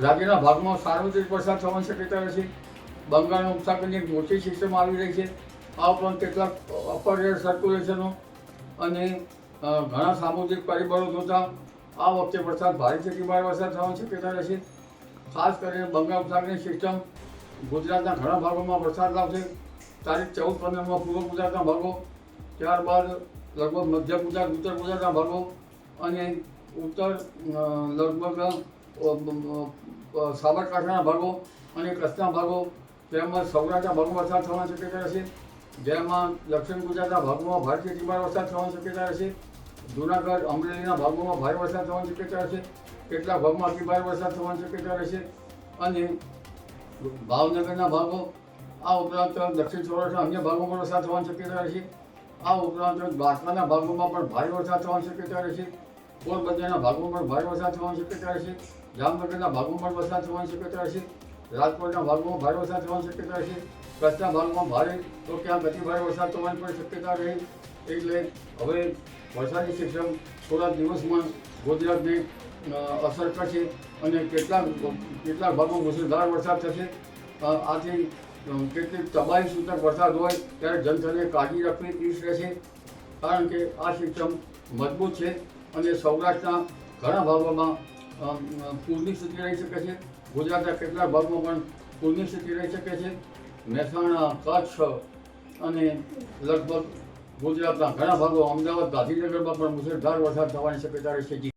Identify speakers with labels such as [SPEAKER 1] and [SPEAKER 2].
[SPEAKER 1] રાજ્યના ભાગમાં સાર્વત્રિક વરસાદ થવાની શક્યતા રહેશે. બંગાળના ઉપસાગરની એક મોટી સિસ્ટમ આવી રહી છે. આ ઉપરાંત કેટલાક અપર એર સર્ક્યુલેશનો અને ઘણા સામુદ્રિક પરિબળો જોતા આ વખતે વરસાદ ભારેથી ભારે વરસાદ થવાની શક્યતા રહેશે. ખાસ કરીને બંગાળ ઉપસાગરની સિસ્ટમ ગુજરાતના ઘણા ભાગોમાં વરસાદ લાવશે. તારીખ ચૌદ પંદરમાં પૂર્વ ગુજરાતના ભાગો, ત્યારબાદ લગભગ મધ્ય ગુજરાત, ઉત્તર ગુજરાતના ભાગો અને ઉત્તર લગભગ સાબરકાંઠાના ભાગો અને કચ્છના ભાગો તેમજ સૌરાષ્ટ્રના ભાગો વરસાદ થવાની શક્યતા રહેશે, જેમાં દક્ષિણ ગુજરાતના ભાગોમાં ભારતીય ભારે વરસાદ થવાની શક્યતા રહેશે, જૂનાગઢ, અમરેલીના ભાગોમાં ભારે વરસાદ થવાની શક્યતા રહેશે, કેટલાક ભાગમાં અતિ ભારે વરસાદ થવાની શક્યતા રહેશે, અને ભાવનગરના ભાગો, આ ઉપરાંત દક્ષિણ સૌરાષ્ટ્રના અન્ય ભાગોમાં વરસાદ થવાની શક્યતા રહેશે, આ ઉપરાંત દ્વારકાના ભાગોમાં પણ ભારે વરસાદ થવાની શક્યતા રહેશે પોરબંદરના ભાગોમાં પણ ભારે વરસાદ થવાની શક્યતા છે. જામનગરના ભાગોમાં પણ વરસાદ થવાની શક્યતા છે. રાજકોટના ભાગોમાં ભારે વરસાદ થવાની શક્યતા છે. કચ્છના ભાગમાં ભારે તો ક્યાં અતિ ભારે વરસાદ થવાની પણ શક્યતા રહે. એટલે હવે વરસાદી સિસ્ટમ થોડા દિવસમાં ગુજરાતને અસર કરશે અને કેટલાક કેટલાક ભાગમાં મુસળધાર વરસાદ થશે. આથી કેટલીક તબાહી સૂચક વરસાદ હોય ત્યારે જનતાને કાળજી રાખવી ઈચ્છ રહેશે. કારણ કે આ સિસ્ટમ મજબૂત છે. અને સૌરાષ્ટ્રના ઘણા ભાગોમાં પૂરની સ્થિતિ રહી શકે છે. ગુજરાતના કેટલાક ભાગમાં પણ પૂરની સ્થિતિ રહી શકે છે. મહેસાણા, કચ્છ અને લગભગ ગુજરાતના ઘણા ભાગો અમદાવાદ ગાંધીનગરમાં પણ મુશળધાર વરસાદ થવાની શક્યતા રહેશે